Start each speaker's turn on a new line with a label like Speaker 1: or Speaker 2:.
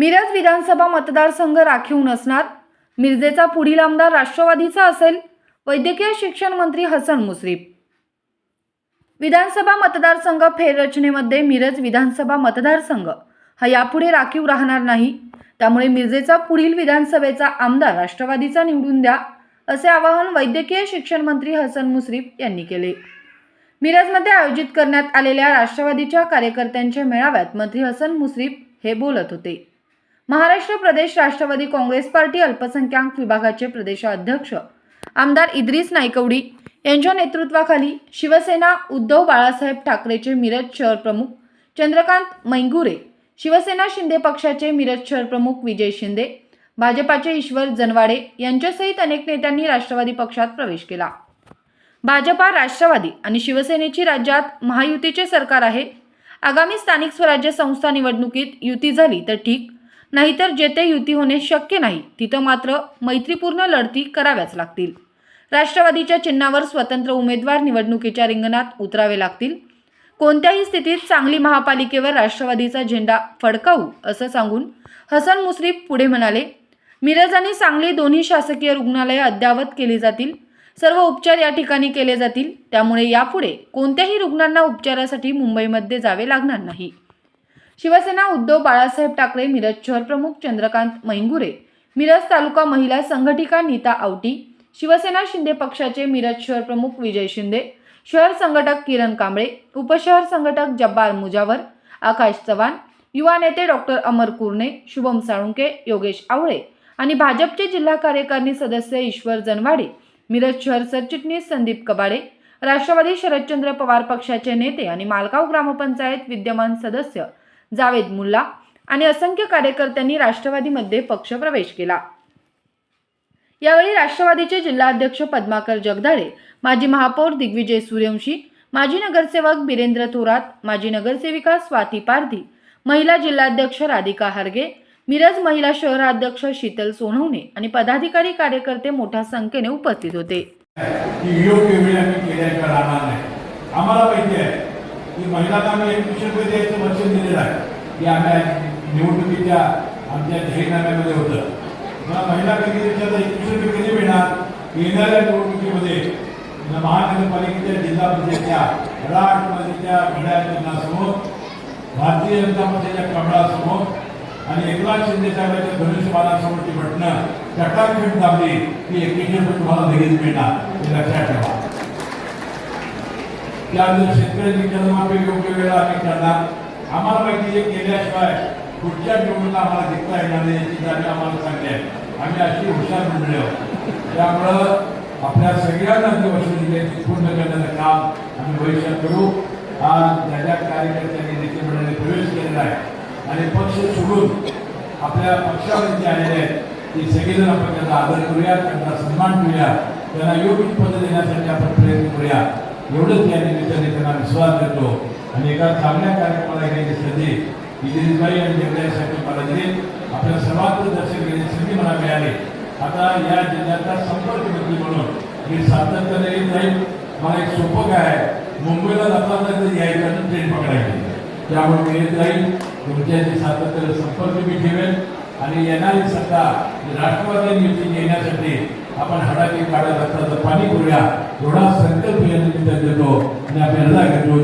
Speaker 1: मिरज विधानसभा मतदारसंघ राखीव नसणार. मिरजेचा पुढील आमदार राष्ट्रवादीचा असेल. वैद्यकीय शिक्षण मंत्री हसन मुश्रीफ. विधानसभा मतदारसंघ फेररचनेमध्ये मिरज विधानसभा मतदारसंघ. हा यापुढे राखीव राहणार नाही. त्यामुळे मिरजेचा पुढील विधानसभेचा आमदार राष्ट्रवादीचा निवडून द्या असे आवाहन वैद्यकीय शिक्षण मंत्री हसन मुश्रीफ यांनी केले. मिरजमध्ये आयोजित करण्यात आलेल्या राष्ट्रवादीच्या कार्यकर्त्यांच्या मेळाव्यात मंत्री हसन मुश्रीफ हे बोलत होते. महाराष्ट्र प्रदेश राष्ट्रवादी काँग्रेस पार्टी अल्पसंख्याक विभागाचे प्रदेशाध्यक्ष आमदार इद्रिस नायकवडी यांच्या नेतृत्वाखाली शिवसेना उद्धव बाळासाहेब ठाकरेचे मिरज शहर प्रमुख चंद्रकांत मैंगुरे शिवसेना शिंदे पक्षाचे मिरज शहर प्रमुख विजय शिंदे भाजपाचे ईश्वर जनवाडे यांच्यासहित अनेक नेत्यांनी राष्ट्रवादी पक्षात प्रवेश केला. भाजपा राष्ट्रवादी आणि शिवसेनेची राज्यात महायुतीचे सरकार आहे. आगामी स्थानिक स्वराज्य संस्था निवडणुकीत युती झाली तर ठीक नाहीतर जेथे युती होणे शक्य नाही तिथं मात्र मैत्रीपूर्ण लढती कराव्याच लागतील. राष्ट्रवादीच्या चिन्हावर स्वतंत्र उमेदवार निवडणुकीच्या रिंगणात उतरावे लागतील. कोणत्याही स्थितीत सांगली महापालिकेवर राष्ट्रवादीचा झेंडा फडकावू असं सांगून हसन मुश्रीफ पुढे म्हणाले मिरज आणि सांगली दोन्ही शासकीय रुग्णालये अद्ययावत केली जातील. सर्व उपचार या ठिकाणी केले जातील. त्यामुळे यापुढे कोणत्याही रुग्णांना उपचारासाठी मुंबईमध्ये जावे लागणार नाही. शिवसेना उद्धव बाळासाहेब ठाकरे मिरज शहर प्रमुख चंद्रकांत मैंगुरे मिरज तालुका महिला संघटिका नीता आवटी शिवसेना शिंदे पक्षाचे मिरज शहर प्रमुख विजय शिंदे शहर संघटक किरण कांबळे उपशहर संघटक जब्बार मुजावर आकाश चव्हाण युवा नेते डॉक्टर अमर कुरणे शुभम साळुंके योगेश आवळे आणि भाजपचे जिल्हा कार्यकारिणी सदस्य ईश्वर जनवाडे मिरज शहर सरचिटणीस संदीप कबाडे राष्ट्रवादी शरदचंद्र पवार पक्षाचे नेते आणि मालगाव ग्रामपंचायत विद्यमान सदस्य जावेद मुल्ला आणि असंख्य कार्यकर्त्यांनी राष्ट्रवादीमध्ये पक्षप्रवेश केला. यावेळी राष्ट्रवादीचे जिल्हाध्यक्ष पद्माकर जगदाळे माजी महापौर दिग्विजय सूर्यवंशी माजी नगरसेवक बिरेंद्र थोरात माजी नगरसेविका स्वाती पारधी महिला जिल्हाध्यक्ष राधिका हारगे मिरज महिला शहराध्यक्ष शीतल सोनवणे आणि पदाधिकारी कार्यकर्ते मोठ्या संख्येने उपस्थित होते
Speaker 2: की योग्य वेळी आम्ही केल्याशिवाय राहणार नाही आम्हाला माहिती आहे की महिलांना आम्ही एकवीसशे रुपये द्यायचं वचन दिलेलं आहे. की आम्ही निवडणुकीच्या आमच्या जाहीरनाम्यामध्ये होतं. मला महिला कधी त्याच्यात एकवीसशे रुपये कधी मिळणार? येणाऱ्या निवडणुकीमध्ये महानगरपालिकेच्या जिल्हा परिषदेच्या राष्ट्रवादीच्या घड्याळ चिन्हासमोर भारतीय जनता पक्षाच्या कमळासमोर आणि एकनाथ शिंदे साहेबांच्या धनुष्यबाणासमोरची बटणं चटाक्षट दाबली की एकवीसशे रुपये तुम्हाला लगेच मिळणार. हे लक्षात ठेवा. त्यानंतर शेतकऱ्यांची कर्जमाफी योग्य वेळेला आम्ही करणार. आम्हाला माहिती जे केल्याशिवाय पुढच्या निवडणुका आम्हाला जिंकता येणार नाही याची जाणीव आम्हाला सांगते आहे. आम्ही अशी हुशार मंडळी आहोत. त्यामुळं आपल्या सगळ्यांना जी वसुली पूर्ण करण्याचं काम आम्ही भविष्यात करू. आज ज्या ज्या कार्यकर्त्यांनी नेते मंडळाने प्रवेश केलेला आहे आणि पक्ष सोडून आपल्या पक्षामध्ये जे आलेले आहेत ते सगळेजण आपण त्यांचा आदर करूया त्यांचा सन्मान करूया त्यांना योग्य पद देण्यासाठी आपण प्रयत्न करूया. एवढंच या निमित्ताने त्यांना विश्वास देतो. आणि एका चांगल्या कार्यक्रमाला घेण्याची संधी इजिरीबाई आणि जगदाईसाठी मला दिली. आपल्या सर्वांचं दर्शन घेण्याची संधी मला मिळाली. आता या जिल्ह्याचा संपर्क मंत्री म्हणून मी सातत्याने येत जाईल. मला एक सोपं काय आहे? मुंबईला जाताना तर यायचं ट्रेन पकडायची. त्यामुळे मी येत जाईल. तुमच्याशी सातत्याने संपर्क मी ठेवेल. आणि येणारी सत्ता राष्ट्रवादी युती येण्यासाठी आपण हडाकी काढा रक्ताचं पाणी करूया एवढा संकल्प या निमित्त देतो आणि आपल्याला घेतो